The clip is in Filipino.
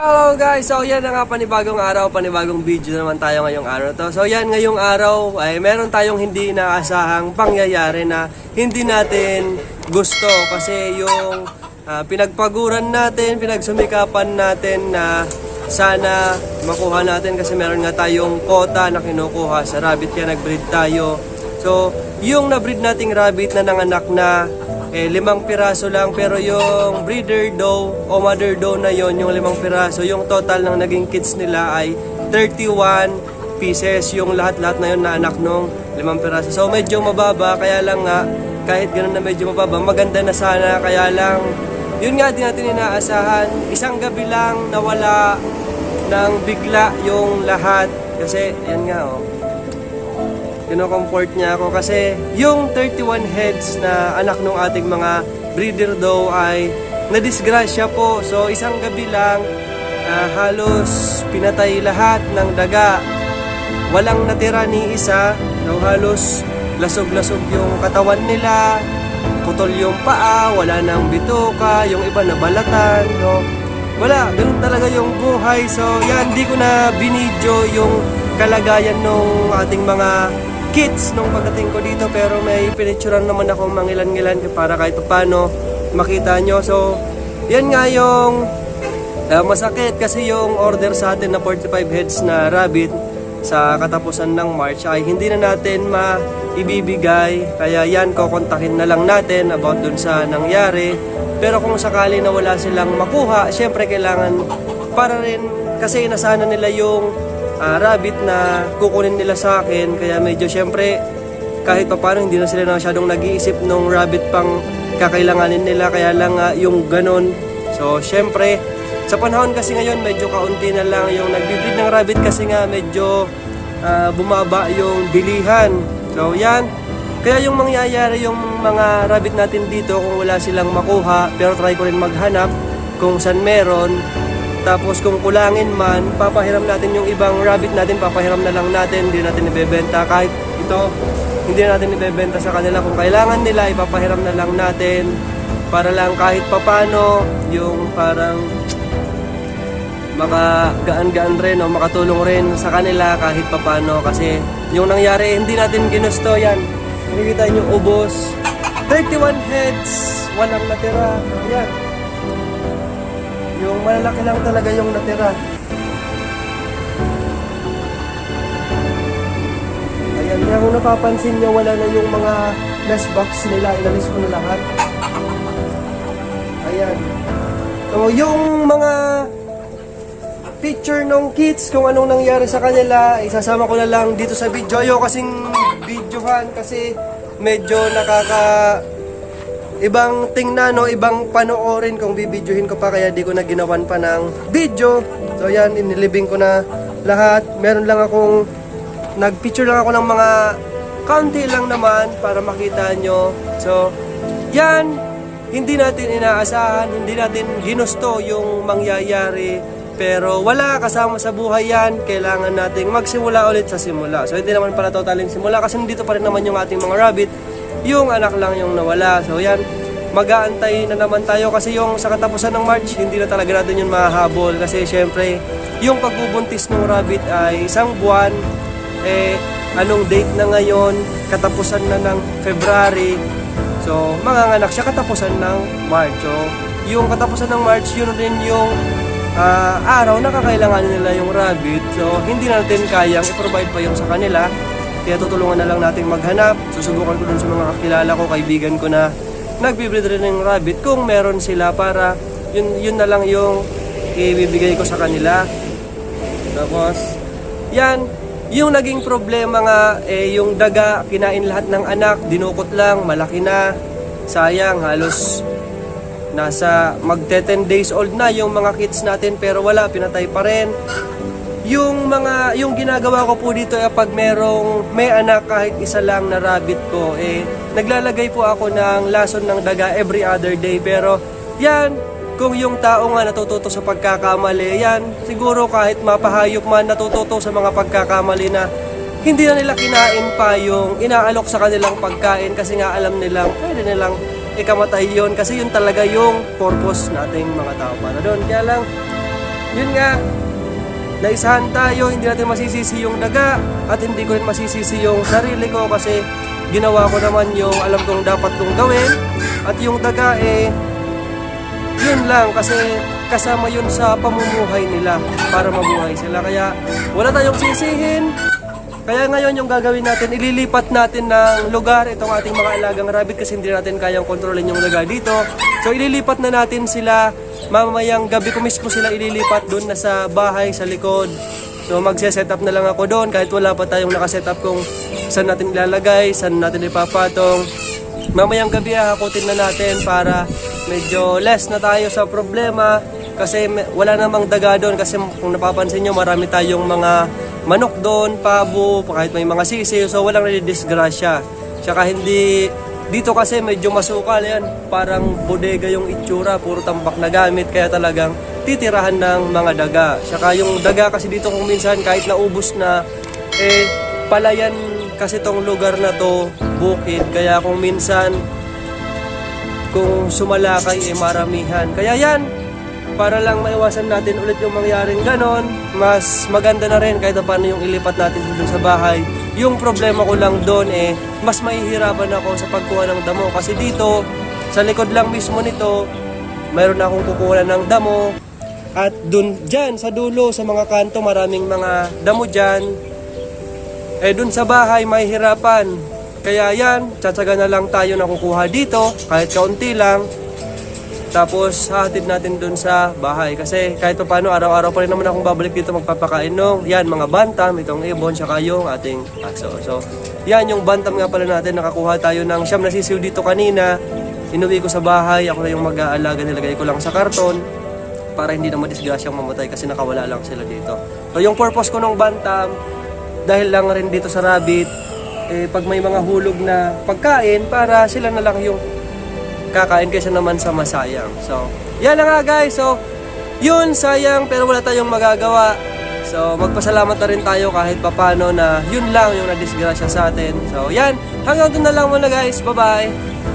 Hello guys! So yan na nga panibagong araw, panibagong video naman tayo ngayong araw to. So yan ngayong araw ay meron tayong hindi inaasahang pangyayari na hindi natin gusto kasi yung ah, pinagpaguran natin, pinagsumikapan natin na sana makuha natin kasi meron nga tayong quota na kinukuha sa rabbit kaya nag-breed tayo. So yung na-breed nating rabbit na nanganak na eh, limang piraso lang pero yung breeder doe o mother doe na yon yung limang piraso yung total ng naging kids nila ay 31 pieces yung lahat-lahat na yon na anak nung limang piraso. So medyo mababa kaya lang nga kahit ganun na medyo mababa maganda na sana kaya lang yun nga di natin inaasahan isang gabi lang nawala ng bigla yung lahat. Kasi yan nga oh kino-comfort niya ako kasi yung 31 heads na anak ng ating mga breeder daw ay nadisgrasya po. So isang gabi lang ah, halos pinatay lahat ng daga. Walang natira ni isa. So, halos lasog-lasog yung katawan nila. Putol yung paa, wala nang bituka, yung iba nabalatan. No? Wala, ganun talaga yung buhay. So yan, di ko na binidyo yung kalagayan ng ating mga kids nung pagdating ko dito pero may pinicturan naman ako mangilan-ngilan para kahit paano makita nyo. So, yan nga yung uh, masakit kasi yung order sa atin na 45 heads na rabbit sa katapusan ng March ay hindi na natin maibibigay. Kaya yan, kokontakin na lang natin about dun sa nangyari. Pero kung sakali na wala silang makuha, syempre kailangan para rin kasi nasana nila yung ah, rabbit na kukunin nila sa akin. Kaya medyo syempre, kahit pa paano, hindi na sila masyadong nag-iisip nung rabbit pang kakailanganin nila. Kaya lang nga yung ganon. So, syempre, sa panahon kasi ngayon, medyo kaunti na lang yung nagbibreed ng rabbit kasi nga medyo ah, bumaba yung bilihan. So, yan. Kaya yung mangyayari yung mga rabbit natin dito kung wala silang makuha, pero try ko rin maghanap kung saan meron, tapos kung kulangin man, papahiram natin yung ibang rabbit natin, papahiram na lang natin, hindi natin ibebenta. Kahit ito, hindi natin ibebenta sa kanila. Kung kailangan nila, ipapahiram na lang natin para lang kahit papano yung parang makagaan-gaan rin o makatulong rin sa kanila kahit papano. Kasi yung nangyari hindi natin ginusto yan. Nakikita nyo ubos. 31 heads walang natira. Yan yung malalaki lang talaga yung natira. Ayan, kaya kung napapansin nyo, wala na yung mga nest box nila. Inalis ko na lahat. Ayan. So, yung mga picture ng kids, kung anong nangyari sa kanila, isasama ko na lang dito sa video. Ayoko kasing videohan kasi medyo nakaka ibang tingnan no, ibang panoorin kung bibidyohin ko pa kaya di ko na ginawan pa ng video. So yan, inilibing ko na lahat. Meron lang akong nagpicture lang ako ng mga kaunti lang naman para makita nyo. So, yan, hindi natin inaasahan, hindi natin ginusto yung mangyayari. Pero wala kasama sa buhay yan, kailangan nating magsimula ulit sa simula. So hindi naman pala totaling simula kasi dito pa rin naman yung ating mga rabbit yung anak lang yung nawala. So yan, mag-aantay na naman tayo kasi yung sa katapusan ng March, hindi na talaga natin yun mahahabol kasi syempre, yung pagbubuntis ng rabbit ay isang buwan, eh, anong date na ngayon, katapusan na ng February, so manganganak siya katapusan ng March. So, yung katapusan ng March, yun rin yung ah, araw na kakailanganin nila yung rabbit. So, hindi natin kayang i-provide pa yung sa kanila. Kaya tutulungan na lang natin maghanap. Susubukan ko dun sa mga kakilala ko, kaibigan ko na nagbibreed rin ng rabbit kung meron sila para yun, yun na lang yung ibibigay ko sa kanila. Tapos, yan, yung naging problema nga, eh, yung daga, kinain lahat ng anak, dinukot lang, malaki na, sayang, halos nasa magte 10 days old na yung mga kids natin pero wala, pinatay pa rin. Yung mga, yung ginagawa ko po dito ay pag merong, may anak kahit isa lang na rabbit ko, eh, naglalagay po ako ng lason ng daga every other day pero yan, kung yung tao nga natututo sa pagkakamali, yan, siguro kahit mapahayop man natututo sa mga pagkakamali na hindi na nila kinain pa yung inaalok sa kanilang pagkain kasi nga alam nilang pwede nilang ikamatay yon kasi yun talaga yung purpose nating mga tao para doon. Kaya lang, yun nga, naisahan tayo, hindi natin masisisi yung daga at hindi ko rin masisisi yung sarili ko kasi ginawa ko naman yung alam kong dapat kong gawin at yung daga eh yun lang kasi kasama yun sa pamumuhay nila para mabuhay sila kaya wala tayong sisihin kaya ngayon yung gagawin natin, ililipat natin ng lugar itong ating mga alagang rabbit kasi hindi natin kayang kontrolin yung lugar dito. So ililipat na natin sila, mamayang gabi ko mismo sila ililipat doon na sa bahay sa likod. So magse-set up na lang ako doon kahit wala pa tayong nakaset up kung saan natin ilalagay, saan natin ipapatong. Mamayang gabi hakutin na natin para medyo less na tayo sa problema kasi wala namang daga doon kasi kung napapansin nyo marami tayong mga manok doon, pabo, kahit may mga sisiw so walang disgrasya. Tsaka hindi dito kasi medyo masukal yan, parang bodega yung itsura, puro tambak na gamit kaya talagang titirahan ng mga daga. Tsaka yung daga kasi dito kung minsan kahit naubos na eh palayan kasi tong lugar na to bukid kaya kung minsan kung sumalakay eh maramihan. Kaya yan, para lang maiwasan natin ulit yung mangyaring ganon, mas maganda na rin kahit paano yung ilipat natin dun sa bahay. Yung problema ko lang doon eh, mas mahihirapan ako sa pagkuha ng damo. Kasi dito, sa likod lang mismo nito, mayroon akong kukuha ng damo. At dun, dyan, sa dulo, sa mga kanto, maraming mga damo dyan. Eh, dun sa bahay, mahihirapan. Kaya yan, tsatsaga na lang tayo na kukuha dito, kahit kaunti lang. Tapos, hahatid natin dun sa bahay. Kasi kahit pa paano, araw-araw pa rin naman akong babalik dito magpapakain nung, yan, mga bantam, itong ibon, tsaka yung ating aso. So, yan, yung bantam nga pala natin, nakakuha tayo ng siyam na sisiw dito kanina. Inuwi ko sa bahay, ako na yung mag-aalaga, nilagay ko lang sa karton para hindi na madisgrasyang mamatay kasi nakawala lang sila dito. So, yung purpose ko ng bantam, dahil lang rin dito sa rabbit, eh, pag may mga hulog na pagkain, para sila na lang yung kakain kaysa naman sa masayang. So, yan na nga guys. So, yun, sayang, pero wala tayong magagawa. So, magpasalamat na rin tayo kahit papano na yun lang yung nadisgrasya sa atin. So, yan. Hanggang doon na lang muna guys. Bye-bye.